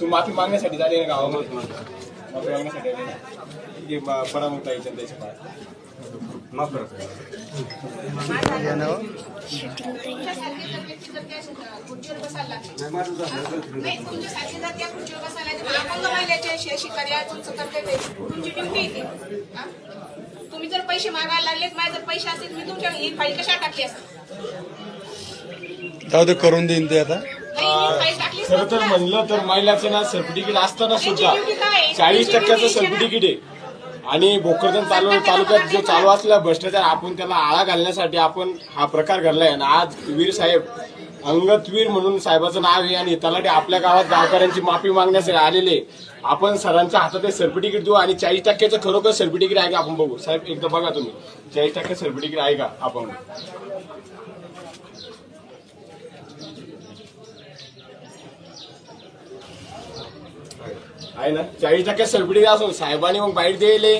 तू माफी मागण्यासाठी झाली ना गावामध्ये माफी मागण्यासाठी आली ना ठीक आहे म- पडा मग ताईच्या आणि त्याच्या पायात. माफ. हा? तुम्ही जर पैसे मागायला लागले माझे जर पैसे असतील मी तुमच्या ही फाईल कशा टाकली असते जाऊ दे करून देईन ते आता नाही ही फाईल टाकलीच खरं तर. म्हणलं तर महिलाचं ना सर्टिफिकेट असताना सुद्धा? चाळीस टक्क्याचं. सर्टिफिकेट आहे आणि भोकरदन तालु तालुक्यात जो चालू असलेला भ्रष्टाचार आपण त्याला आळा घालण्यासाठी आपण हा प्रकार घडलाय. आणि आज वीर साहेब अंगतवीर म्हणून साहेबाचं नाव आहे आणि तलाठी आपल्या गावात गावकऱ्यांची माफी मागण्यासाठी आलेले आपण सरांच्या हातात हे सर्टिफिकेट देऊ आणि चाळीस टक्क्याचं खरोखर सर्टिफिकेट आहे का आपण बघू? साहेब एकदा बघा तुम्ही. चाळीस टक्के सर्टिफिकेट आहे का आपण? आहे ना? चाळीस टक्के सबसिडी असून साहेबांनी मग बाईट दिले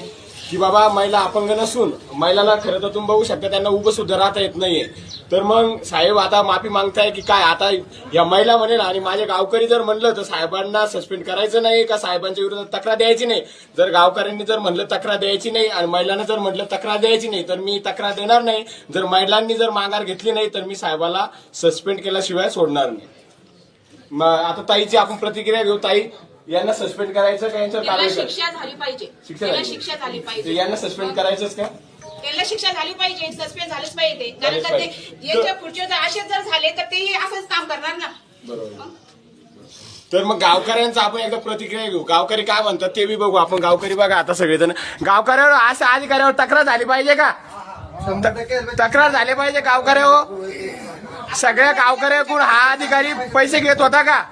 की बाबा महिला अपंग नसून महिलांना खरं तर तुम्ही बघू शकता त्यांना उभं सुद्धा राहता येत नाहीये. तर मग साहेब आता माफी मागताय की काय? आता या महिला म्हणेल आणि माझे गावकरी जर म्हणलं तर साहेबांना सस्पेंड करायचं नाही का? साहेबांच्या विरोधात तक्रार द्यायची नाही. जर गावकऱ्यांनी जर म्हणलं तक्रार द्यायची नाही आणि महिलांना जर म्हटलं तक्रार द्यायची नाही तर मी तक्रार देणार नाही. जर महिलांनी जर माघार घेतली नाही तर मी साहेबाला सस्पेंड केल्याशिवाय सोडणार नाही. मग आता ताईची आपण प्रतिक्रिया घेऊ. ताई यांना सस्पेंड करायचं का? यांच्यावर त्याला कारवाई करायची? शिक्षा झाली पाहिजे. शिक्षा त्याला झाली? शिक्षा झाली तर पाहिजे यांना सस्पेंड करायचंच का? त्याला शिक्षा झाली पाहिजे. सस्पेंड झालंच पाहिजे. कारण का ते पाहिजे. याच्या पुढचे जर असेच जर झाले तर ते असंच काम करणार ना. बरोबर. तर मग गावकऱ्यांचा आपण एकदा प्रतिक्रिया घेऊ. गावकरी काय म्हणतात ते बी बघू. आपण गावकरी बघा आता सगळेजण. गावकऱ्यावर असं अधिकाऱ्यावर तक्रार झाली पाहिजे का? तक्रार झाली पाहिजे गावकऱ्यावर? सगळ्या गावकऱ्याकडून हा अधिकारी पैसे घेत होता का?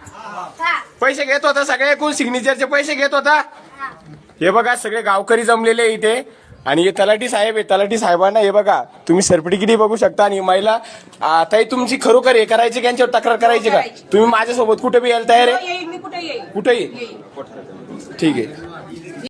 पैसे घेत होता सगळ्याकडून सिग्नेचरचे पैसे घेत होता. हे. बघा सगळे गावकरी जमलेले इथे. आणि हे तलाठी साहेब आहे तलाठी साहेबांना हे बघा तुम्ही सर्टिफिकेट बघू शकता. आणि ही महिला आता ही तुमची खरोखर हे करायची का यांच्यावर तक्रार करायची का? तुम्ही माझ्यासोबत कुठे बी यायला तयार आहे? मी कुठे येईल ठीक आहे.